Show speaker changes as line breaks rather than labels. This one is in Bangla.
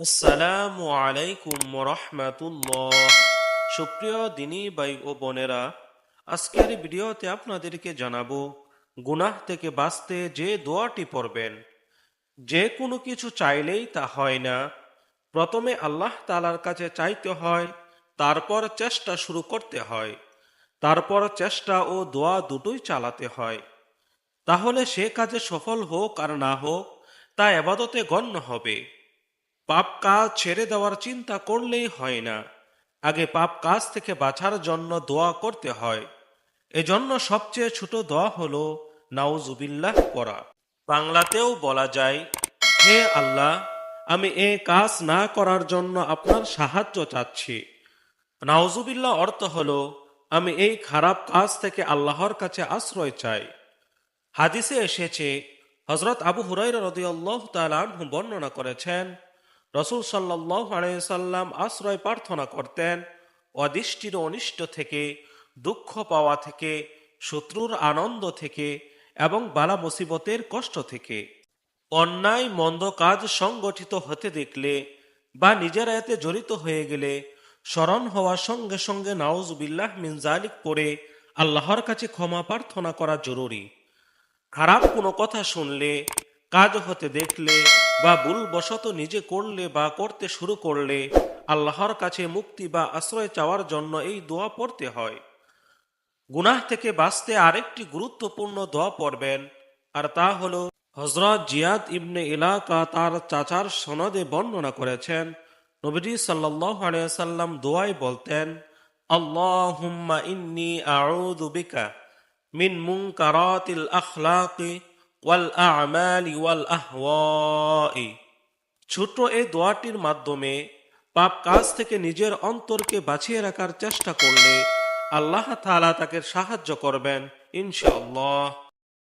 আসসালামু আলাইকুম রহমাতুল্লাহ সুপ্রিয় দিনী ভাই ও বোনেরা, আজকের ভিডিওতে আপনাদেরকে জানাব, গুনাহ থেকে বাঁচতে যে দোয়াটি পড়বেন, যে কোনো কিছু চাইলেই তা হয় না। প্রথমে আল্লাহ তালার কাছে চাইতে হয়, তারপর চেষ্টা শুরু করতে হয়, তারপর চেষ্টা ও দোয়া দুটোই চালাতে হয়। তাহলে সে কাজে সফল হোক আর না হোক, তা এবাদতে গণ্য হবে। পাপ কাজ ছেড়ে দেওয়ার চিন্তা করলেই হয় না। আগে পাপ কাজ থেকে বাঁচার জন্য দোয়া করতে হয়। এজন্য সবচেয়ে ছোট দোয়া হলো নাউজুবিল্লাহ পড়া। বাংলাতেও বলা যায়, হে আল্লাহ, আমি এ কাজ না করার জন্য আপনার সাহায্য চাচ্ছি। নাউজুবিল্লাহ অর্থ হলো, আমি এই খারাপ কাজ থেকে আল্লাহর কাছে আশ্রয় চাই। হাদিসে এসেছে হজরত আবু হুরাই রদিয়াল্লাহ তালাহু বর্ণনা করেছেন রসুল সাল্লাহ আলাইসাল্লাম আশ্রয় প্রার্থনা করতেন। অদৃষ্টির অনিষ্ট থেকে, দুঃখ পাওয়া থেকে, শত্রুর আনন্দ থেকে এবং বালা মুসিবতের কষ্ট থেকে। অন্যায় মন্দ কাজ সংগঠিত হতে দেখলে বা নিজেরা এতে জড়িত হয়ে গেলে স্মরণ হওয়ার সঙ্গে সঙ্গে নাউজ বিল্লাহ মিন জালিক পড়ে আল্লাহর কাছে ক্ষমা প্রার্থনা করা জরুরি। খারাপ কোনো কথা শুনলে, কাজ হতে দেখলে বা ভুলবশত নিজে করলে বা করতে শুরু করলে আল্লাহর কাছে মুক্তি বা আশ্রয় চাওয়ার জন্য এই দোয়া পড়তে হয়। গুনাহ থেকে বাঁচতে আরেকটি গুরুত্বপূর্ণ দোয়া পড়বেন, আর তা হলো হজরত জিয়াদ ইবনে ইলাকা তার চাচার সনদে বর্ণনা করেছেন। নবীজি সাল্লাহ আলিয়াল্লাম দোয়াই বলতেন, আল্লাহুম্মা ইন্নি আউযু বিকা মিন মুনকারাতিল আখলাকি ওয়াল ছোট এই দোয়াটির মাধ্যমে পাপ কাজ থেকে নিজের অন্তরকে বাঁচিয়ে রাখার চেষ্টা করলে আল্লাহ তালা তাকে সাহায্য করবেন, ইনশাআল্লাহ।